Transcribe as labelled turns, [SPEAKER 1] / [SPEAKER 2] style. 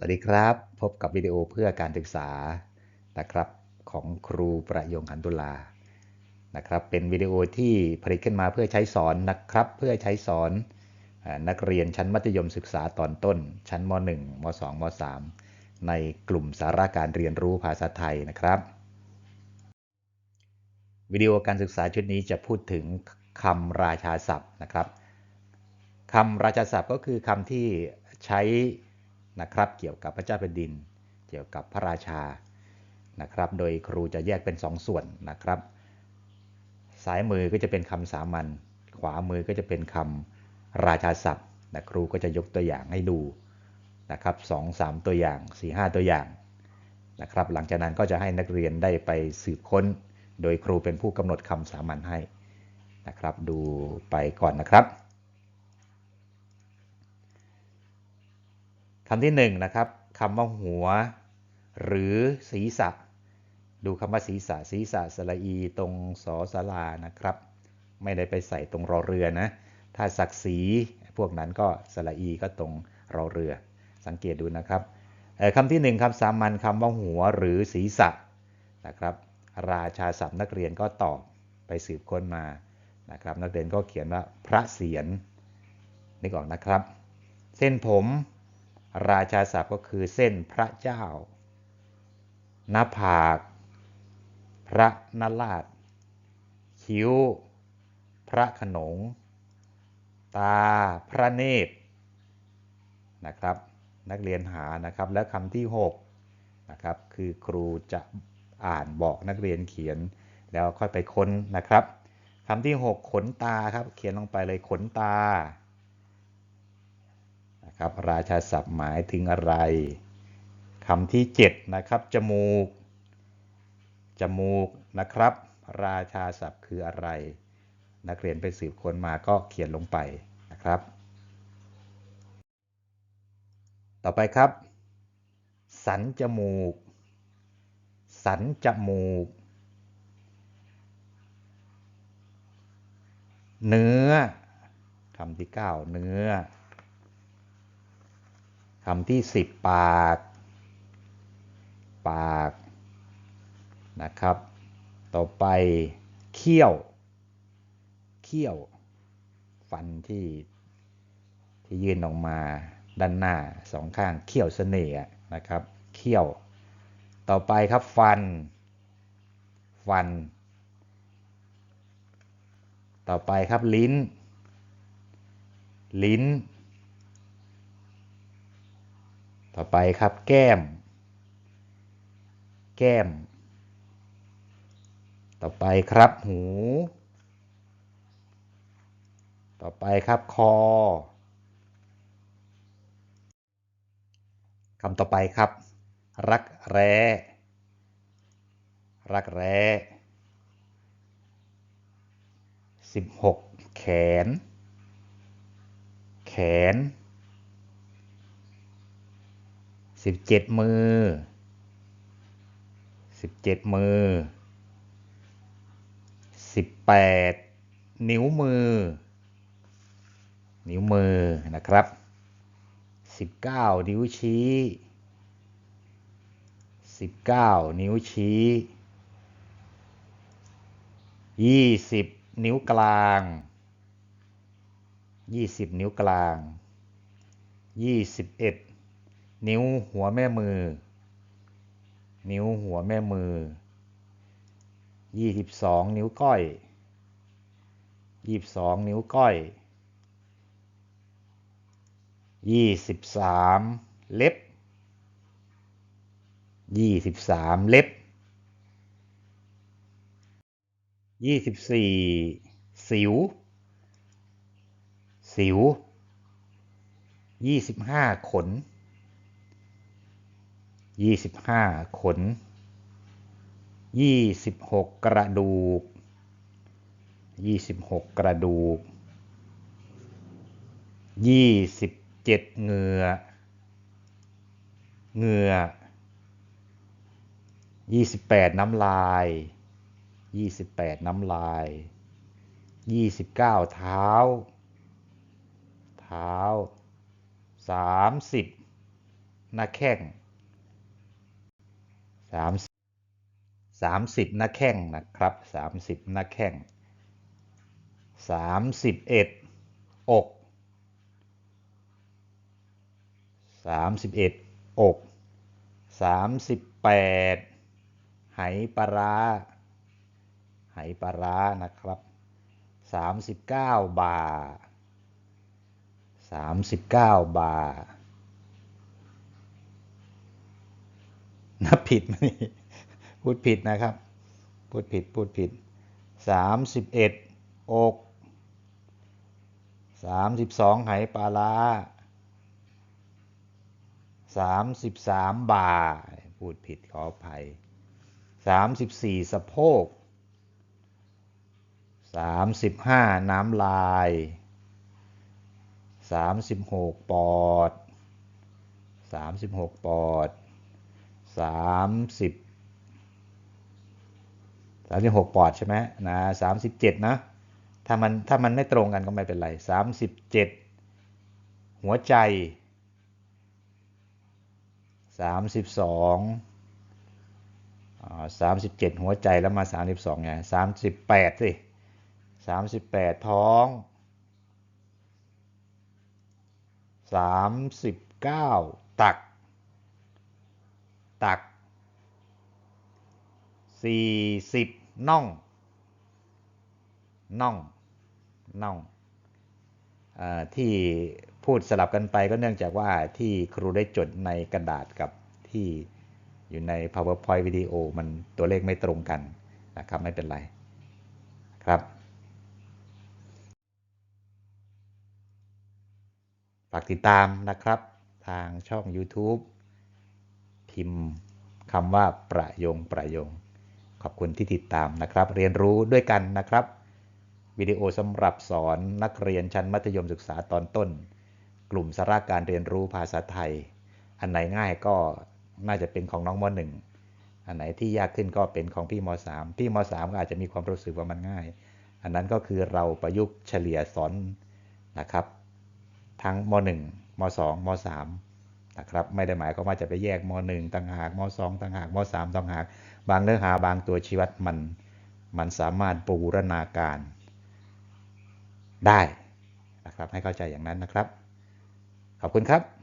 [SPEAKER 1] สวัสดีครับ พบกับวิดีโอเพื่อการศึกษานะครับของครูประยงขันตุลานะครับ เป็นวิดีโอที่ผลิตขึ้นมาเพื่อใช้สอนนะครับ เพื่อใช้สอนนักเรียนชั้นมัธยมศึกษาตอนต้น ชั้นม .1 ม .2 ม .3 ในกลุ่มสาระการเรียนรู้ภาษาไทยนะครับ วิดีโอการศึกษาชุดนี้จะพูดถึงคำราชาศัพท์นะครับคำราชาศัพท์ก็คือคำที่ใช้ นะครับเกี่ยวกับพระเจ้าแผ่นดิน เกี่ยวกับพระราชานะครับโดยครูจะแยกเป็น2สส่วนนะครับซ้ายมือก็จะเป็นคำสามัญขวามือก็จะเป็นคำราชาศัพท์นะครูก็จะยกตัวอย่างให้ดูนะครับสองสามตัวอย่าง4ีหตัวอย่างนะครับหลังจากนั้นก็จะให้นักเรียนได้ไปสืบค้น โดยครูเป็นผู้กำหนดคำสามัญให้นะครับดูไปก่อนนะครับ คำที่1นนะครับคำว่าหัว หรือศีรษะ ดูคำว่าศีรษะศีรษะสระอีตรงสอสลานะครับ ไม่ได้ไปใส่ตรงรอเรือนะ ถ้าศักดิ์ศรีพวกนั้นก็สระอีก็ตรงรอเรือ สังเกตดูนะครับคำที่ 1คำสามัญคำว่าหัวหรือศีรษะนะครับ ราชาศัพท์นักเรียนก็ตอบไปสืบค้นมานะครับ นักเรียนก็เขียนว่าพระเศียรนึกออกนะครับ เส้นผม ราชาศัพท์ก็คือเส้นพระเจ้าหน้าผาก พระนราช คิ้ว พระขนง ตา พระเนตรนะครับ นักเรียนหานะครับ และคำที่6นะครับคือครูจะอ่านบอกนักเรียนเขียนแล้วค่อยไปค้นนะครับคำที่ 6 ขนตาครับ เขียนลงไปเลยขนตา ครับราชาศัพท์หมายถึงอะไรคำที่ 7 นะครับ จมูก จมูกนะครับ ราชาศัพท์คืออะไร นักเรียนไปสืบค้นมาก็เขียนลงไปนะครับ ต่อไปครับ สันจมูก สันจมูก เนื้อคำที่ 9 เนื้อ คำที่สิบปาก ปาก นะครับ ต่อไปเขี้ยว เขี้ยว ฟันที่ที่ยื่นออกมาด้านหน้าสองข้างเขี้ยวเสน่ห์นะครับ เขี้ยว ต่อไปครับฟัน ฟัน ต่อไปครับลิ้น ลิ้น ต่อไปครับแก้ม แก้ม ต่อไปครับหู ต่อไปครับคอคำต่อไปครับ รักแร้ รักแร้สิบหกแขน แขน สิบเจ็ดมือสิบเจ็ดมือสิบแปดนิ้วมือ นิ้วมือนะครับสิบเก้านิ้วชี้สิบเก้านิ้วชี้ยี่สิบนิ้วกลางยี่สิบนิ้วกลางยี่สิบเอ็ด นิ้วหัวแม่มือ นิ้วหัวแม่มือยี่สิบสองนิ้วก้อยยี่สิบสองนิ้วก้อยยี่สิบสามเล็บยี่สิบสามเล็บยี่สิบสี่สิว สิวยี่สิบห้าขน ยี่สิบห้าขนยี่สิบหกกระดูกยี่สิบหกกระดูกยี่สิบเจ็ดเหงือเหงือยี่สิบแปดน้ำลายยี่สิบแปดน้ำลายยี่สิบเก้าเท้า เท้าสามสิบหน้าแข้ง สามสามสิบหน้าแข้งนะครับสามสิบหน้าแข้งสามสิบเอ็ดอกสามสิบเอ็ดอกสามสิบแปดไหปลาร้าไหปลาร้านะครับสามสิบเก้าบาทสามสิบเก้าบาท นับผิดไหมนี่พูดผิดนะครับ พูดผิดพูดผิดสามสิบเอ็ดอกสามสิบสองไหปลาร้าสามสิบสามบาพูดผิดขออภัยสามสิบสี่สะโพกสามสิบห้าน้ำลายสามสิบหกปอดสามสิบหกปอด สามสิบสามสิบหกปอดใช่ไหมนะสามสิบเจ็ดนะ ถ้ามันถ้ามันไม่ตรงกันก็ไม่เป็นไรสามสิบเจ็ดหัวใจสามสิบสองสามสิบเจ็ดหัวใจแล้วมาสามสิบสองไงสามสิบแปดสิสามสิบแปดท้องสามสิบเก้าตัก ตักสี่สิบน่อง น่อง น่องอที่พูดสลับกันไปก็เนื่องจากว่าที่ครูได้จดในกระดาษกับที่อยู่ใน powerpoint วิดีโอมันตัวเลขไม่ตรงกันนะครับไม่เป็นไรครับฝากติดตามนะครับ ทางช่อง YouTube พิมพ์คำว่าประยงประยง ขอบคุณที่ติดตามนะครับ เรียนรู้ด้วยกันนะครับ วิดีโอสำหรับสอนนักเรียนชั้นมัธยมศึกษาตอนต้น กลุ่มสาระการเรียนรู้ภาษาไทย อันไหนง่ายก็น่าจะเป็นของน้องม .1 อันไหนที่ยากขึ้นก็เป็นของพี่ม .3 พี่ม .3 ก็อาจจะมีความรู้สึกว่ามันง่าย อันนั้นก็คือเราประยุกต์เฉลี่ยสอนนะครับ ทั้งม .1 ม .2 ม .3 นะครับไม่ได้หมายความว่าจะไปแยกม .1 ต่างหากม .2 ต่างหากม .3 ต่างหาก บางเนื้อหาบางตัวชีวัดมันมันสามารถปูรณาการได้นะครับให้เข้าใจอย่างนั้นนะครับ ขอบคุณครับ